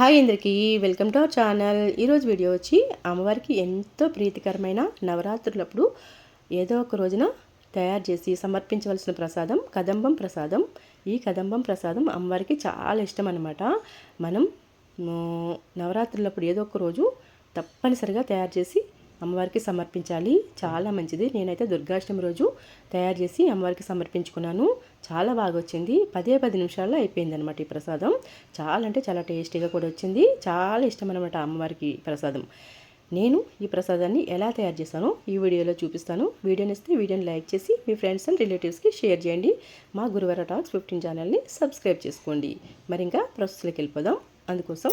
Hi అందరికీ welcome to our channel. ఈరోజు video వచ్చి అమ్మవారికి ఎంతో ప్రీతికరమైన నవరాత్రులప్పుడు ఏదో ఒక రోజున తయారు చేసి సమర్పించవలసిన ప్రసాదం కదంబం ప్రసాదం. ఈ కదంబం ప్రసాదం అమ్మవారికి చాలా ఇష్టం అనమాట మనం నవరాత్రులప్పుడు ఏదో ఒక రోజు తప్పనిసరిగా తయారు చేసి అమ్మవారికి సమర్పించాలి. చాలా మంచిది. నేనైతే దుర్గాష్టమి రోజు తయారు చేసి అమ్మవారికి సమర్పించుకున్నాను. చాలా బాగా వచ్చింది పదే పది నిమిషాల్లో అయిపోయింది అనమాట ఈ ప్రసాదం. చాలా అంటే చాలా టేస్టీగా కూడా వచ్చింది. చాలా ఇష్టం అనమాట అమ్మవారికి ప్రసాదం. నేను ఈ ప్రసాదాన్ని ఎలా తయారు చేశానో ఈ వీడియోలో చూపిస్తాను. వీడియోని ఇస్తే వీడియోని లైక్ చేసి మీ ఫ్రెండ్స్ అండ్ రిలేటివ్స్కి షేర్ చేయండి. మా గురువార టాక్స్ ఫిఫ్టీన్ ఛానల్ని సబ్స్క్రైబ్ చేసుకోండి. మరి ఇంకా ప్రాసెస్లోకి వెళ్ళిపోదాం. అందుకోసం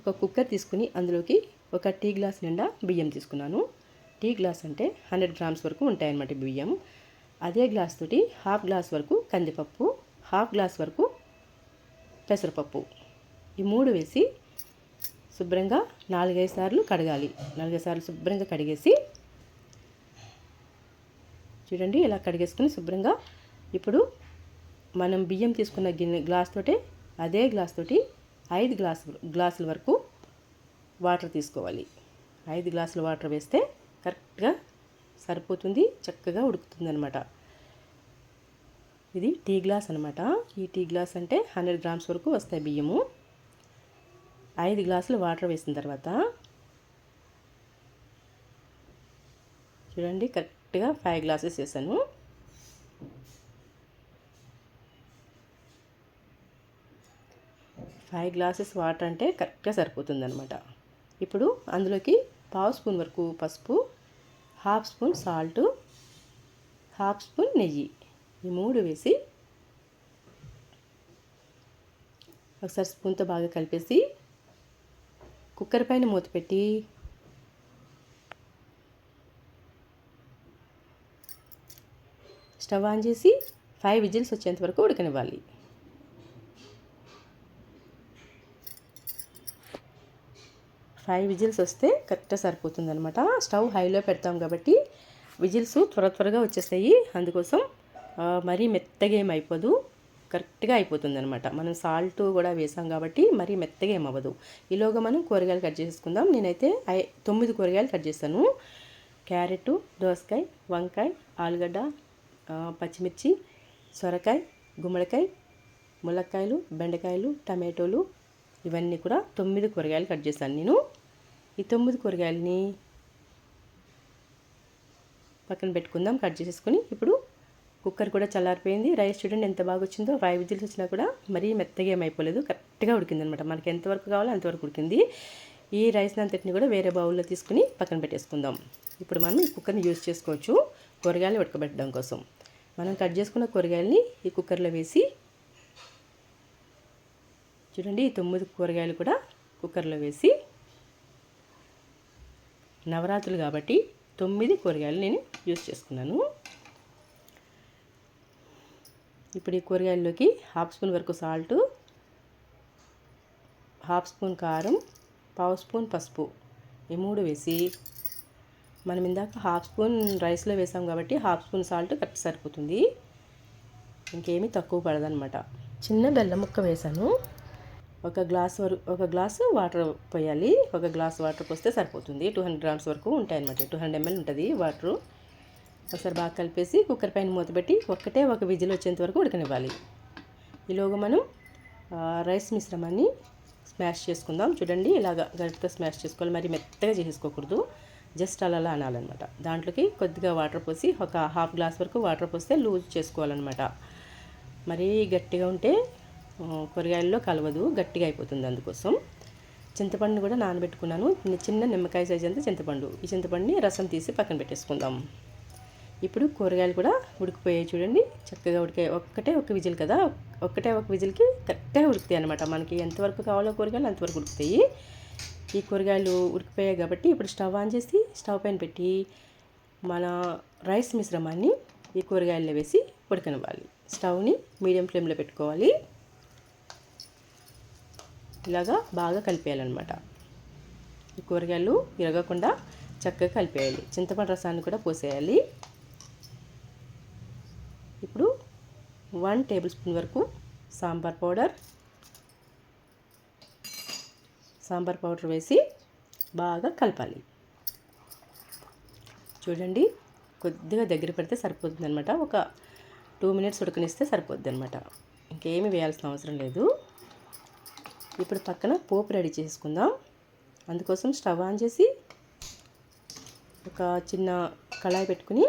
ఒక కుక్కర్ తీసుకుని అందులోకి ఒక టీ గ్లాస్ నిండా బియ్యం తీసుకున్నాను. టీ గ్లాస్ అంటే హండ్రెడ్ గ్రామ్స్ వరకు ఉంటాయన్నమాట ఈ బియ్యం. అదే గ్లాస్ తోటి హాఫ్ గ్లాస్ వరకు కందిపప్పు హాఫ్ గ్లాస్ వరకు పెసరపప్పు. ఈ మూడు వేసి శుభ్రంగా నాలుగైదు సార్లు కడగాలి. నాలుగైదు సార్లు శుభ్రంగా కడిగేసి చూడండి ఇలా కడిగేసుకుని శుభ్రంగా ఇప్పుడు మనం బియ్యం తీసుకున్న గిన్నె గ్లాస్ తోటే అదే గ్లాస్ తోటి ఐదు గ్లాస్ గ్లాసుల వరకు వాటర్ తీసుకోవాలి. ఐదు గ్లాసులు వాటర్ వేస్తే కరెక్ట్గా సరిపోతుంది చక్కగా ఉడుకుతుంది అనమాట ఇది టీ గ్లాస్ అనమాట ఈ టీ గ్లాస్ అంటే హండ్రెడ్ గ్రామ్స్ వరకు వస్తాయి బియ్యము. ఐదు గ్లాసులు వాటర్ వేసిన తర్వాత చూడండి కరెక్ట్గా ఫైవ్ గ్లాసెస్ వేసాను. ఫైవ్ గ్లాసెస్ వాటర్ అంటే కరెక్ట్గా సరిపోతుంది అనమాట ఇప్పుడు అందులోకి పావు స్పూన్ వరకు పసుపు half spoon salt half spoon నెయ్యి. ఈ మూడు వేసి ఒకసారి స్పూన్తో బాగా కలిపేసి కుక్కర్ పైన మూత పెట్టి స్టవ్ ఆన్ చేసి ఫైవ్ విజిల్స్ వచ్చేంత వరకు ఉడకనివ్వాలి. ఫైవ్ విజిల్స్ వస్తే కరెక్ట్గా సరిపోతుంది అనమాట స్టవ్ హైలో పెడతాం కాబట్టి విజిల్స్ త్వర త్వరగా వచ్చేస్తాయి. అందుకోసం మరీ మెత్తగా ఏం అయిపోదు. కరెక్ట్గా అయిపోతుంది అనమాట మనం సాల్ట్ కూడా వేసాం కాబట్టి మరీ మెత్తగా ఏం అవ్వదు. ఈలోగా మనం కూరగాయలు కట్ చేసుకుందాం నేనైతే ఐ తొమ్మిది కూరగాయలు కట్ చేశాను క్యారెట్ దోసకాయ వంకాయ ఆలుగడ్డ పచ్చిమిర్చి సొరకాయ గుమ్మడికాయ ములక్కాయలు బెండకాయలు టమాటోలు ఇవన్నీ కూడా తొమ్మిది కూరగాయలు కట్ చేశాను నేను. ఈ తొమ్మిది కూరగాయలని పక్కన పెట్టుకుందాం కట్ చేసేసుకుని. ఇప్పుడు కుక్కర్ కూడా చల్లారిపోయింది. రైస్ చూడండి ఎంత బాగా వచ్చిందో. ఫైవ్ విజిల్స్ వచ్చినా కూడా మరీ మెత్తగా ఏమైపోలేదు కరెక్ట్గా ఉడికింది అనమాట మనకి ఎంతవరకు కావాలో అంతవరకు ఉడికింది. ఈ రైస్ అంతటిని కూడా వేరే బౌల్లో తీసుకుని పక్కన పెట్టేసుకుందాం. ఇప్పుడు మనం ఈ కుక్కర్ని యూజ్ చేసుకోవచ్చు కూరగాయలు ఉడకబెట్టడం కోసం. మనం కట్ చేసుకున్న కూరగాయలని ఈ కుక్కర్లో వేసి చూడండి ఈ తొమ్మిది కూరగాయలు కూడా కుక్కర్లో వేసి నవరాత్రులు కాబట్టి తొమ్మిది కూరగాయలు నేను యూస్ చేసుకున్నాను ఇప్పుడు ఈ కూరగాయల్లోకి హాఫ్ స్పూన్ వరకు సాల్ట్ హాఫ్ స్పూన్ కారం పావు స్పూన్ పసుపు ఈ మూడు వేసి మనం ఇందాక హాఫ్ స్పూన్ రైస్లో వేసాం కాబట్టి హాఫ్ స్పూన్ సాల్ట్ కరెక్ట్ సరిపోతుంది. ఇంకేమీ తక్కువ పడదనమాట చిన్న బెల్లం ముక్క వేసాను. ఒక గ్లాస్ వరకు ఒక గ్లాసు వాటర్ పోయాలి. ఒక గ్లాస్ వాటర్ పోస్తే సరిపోతుంది. టూ హండ్రెడ్ గ్రామ్స్ వరకు ఉంటాయి అనమాట టూ హండ్రెడ్ ఎంఎల్ ఉంటుంది వాటరు. ఒకసారి బాగా కలిపేసి కుక్కర్ పైన మూత పెట్టి ఒక్కటే ఒక విజిల్ వచ్చేంత వరకు ఉడకనివ్వాలి. ఈలోగా మనం రైస్ మిశ్రమాన్ని స్మాష్ చేసుకుందాం. చూడండి ఇలాగ గరిటతో స్మాష్ చేసుకోవాలి. మరి మెత్తగా చేసుకోకూడదు జస్ట్ అలా అలా అనాలన్నమాట. దాంట్లోకి కొద్దిగా వాటర్ పోసి ఒక హాఫ్ గ్లాస్ వరకు వాటర్ పోస్తే లూజ్ చేసుకోవాలన్నమాట. మరీ గట్టిగా ఉంటే కూరగాయల్లో కలవదు గట్టిగా అయిపోతుంది అందుకోసం. చింతపండు కూడా నానబెట్టుకున్నాను. చిన్న- చిన్న నిమ్మకాయ సైజ్ అంతా చింతపండు. ఈ చింతపండుని రసం తీసి పక్కన పెట్టేసుకుందాం. ఇప్పుడు కూరగాయలు కూడా ఉడికిపోయాయి చూడండి. చక్కగా ఉడికాయి. ఒక్కటే ఒక విజిల్ కదా? ఒక్కటే ఒక విజిల్కి కరెక్ట్గా ఉడుకుతాయి అనమాట మనకి ఎంతవరకు కావాలో కూరగాయలు అంతవరకు ఉడుకుతాయి. ఈ కూరగాయలు ఉడికిపోయాయి కాబట్టి ఇప్పుడు స్టవ్ ఆన్ చేసి స్టవ్ పైన పెట్టి మన రైస్ మిశ్రమాన్ని ఈ కూరగాయల్లో వేసి ఉడకనివ్వాలి. స్టవ్ని మీడియం ఫ్లేమ్లో పెట్టుకోవాలి. ఇలాగా బాగా కలిపేయాలన్నమాట. ఈ కూరగాయలు విరగకుండా చక్కగా కలిపేయాలి. చింతపండు రసాన్ని కూడా పోసేయాలి. ఇప్పుడు వన్ టేబుల్ స్పూన్ వరకు సాంబార్ పౌడర్ సాంబార్ పౌడర్ వేసి బాగా కలపాలి. చూడండి కొద్దిగా దగ్గర పెడితే సరిపోతుంది అనమాట ఒక టూ మినిట్స్ ఉడకనిస్తే సరిపోద్ది అనమాట ఇంకేమీ వేయాల్సిన అవసరం లేదు. ఇప్పుడు పక్కన పోపు రెడీ చేసుకుందాం. అందుకోసం స్టవ్ ఆన్ చేసి ఒక చిన్న కళాయి పెట్టుకుని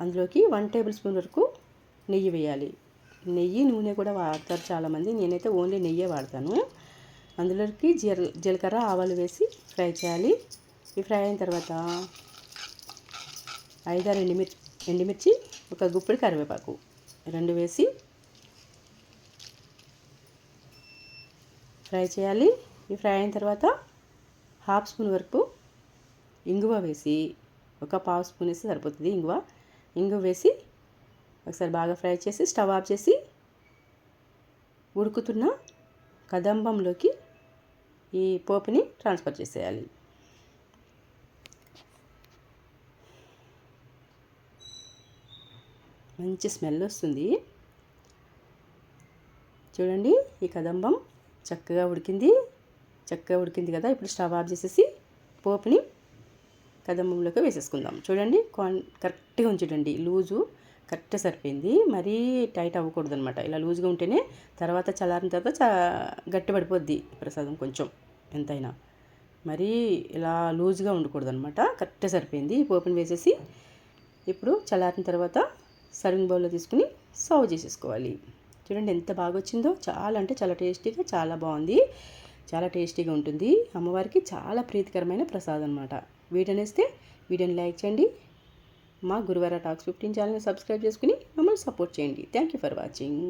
అందులోకి వన్ టేబుల్ స్పూన్ వరకు నెయ్యి వేయాలి. నెయ్యి నూనె కూడా వాడతారు చాలామంది. నేనైతే ఓన్లీ నెయ్యే వాడతాను. అందులోకి జీర జీలకర్ర ఆవాలు వేసి ఫ్రై చేయాలి. ఈ ఫ్రై అయిన తర్వాత ఐదారు ఎండుమిర్చి ఎండుమిర్చి ఒక గుప్పిడి కరివేపాకు రెండు వేసి ఫ్రై చేయాలి. ఈ ఫ్రై అయిన తర్వాత హాఫ్ స్పూన్ వరకు ఇంగువ వేసి ఒక పావు స్పూన్ వేసి సరిపోతుంది ఇంగువ. ఇంగువ వేసి ఒకసారి బాగా ఫ్రై చేసి స్టవ్ ఆఫ్ చేసి ఉడుకుతున్న కదంబంలోకి ఈ పోపుని ట్రాన్స్ఫర్ చేసేయాలి. మంచి స్మెల్ వస్తుంది. చూడండి ఈ కదంబం చక్కగా ఉడికింది. చక్కగా ఉడికింది కదా. ఇప్పుడు స్టవ్ ఆఫ్ చేసేసి పోపుని కదంబంలోకి వేసేసుకుందాం. చూడండి కాన్ కరెక్ట్గా ఉంచుడండి లూజు కరెక్ట్గా సరిపోయింది. మరీ టైట్ అవ్వకూడదు అనమాట ఇలా లూజ్గా ఉంటేనే తర్వాత చల్లారిన తర్వాత చ గట్టి పడిపోద్ది ప్రసాదం కొంచెం ఎంతైనా. మరీ ఇలా లూజ్గా ఉండకూడదు అనమాట కరెక్ట్గా సరిపోయింది. పోపుని వేసేసి ఇప్పుడు చల్లారిన తర్వాత సర్వింగ్ బౌల్లో తీసుకుని సర్వ్ చేసేసుకోవాలి. చూడండి ఎంత బాగా వచ్చిందో చాలా అంటే చాలా టేస్టీగా చాలా బాగుంది. చాలా టేస్టీగా ఉంటుంది. అమ్మవారికి చాలా ప్రీతికరమైన ప్రసాదం అనమాట వీటనేస్తే వీడియోని లైక్ చేయండి. మా గురువార టాక్స్ ఫిఫ్టీన్ ఛానల్ని సబ్స్క్రైబ్ చేసుకుని మమ్మల్ని సపోర్ట్ చేయండి. Thank you for watching.